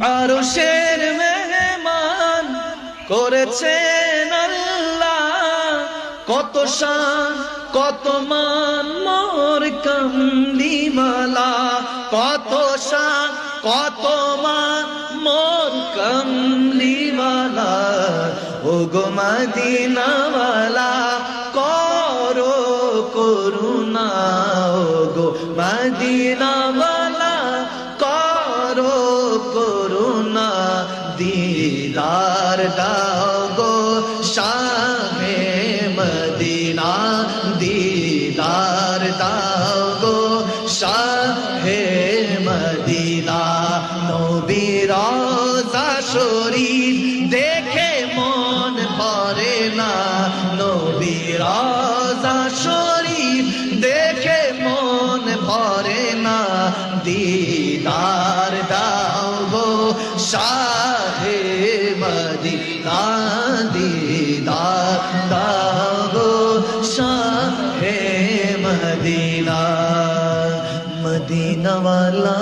আরও শের মেহমান করেছেন আল্লাহ। কত শান, কত মান, মোর কমলিমালা। কত শান, কত মান, মোর কমলিমালা। ও গো মদিনাওয়ালা, করো করুণা। ও গো মদিনাওয়ালা করুণা দিদার দাও গো শাহে মদিনা, দিদার দাও গো শাহে মদিনা। নবীর শরীর দেখে মন পরে না। নবীর শরীর দেখে মন ভরে না। দিদার শাহে মদিনা দিদার দাও গো শাহে মদিনা মদিনাওয়ালা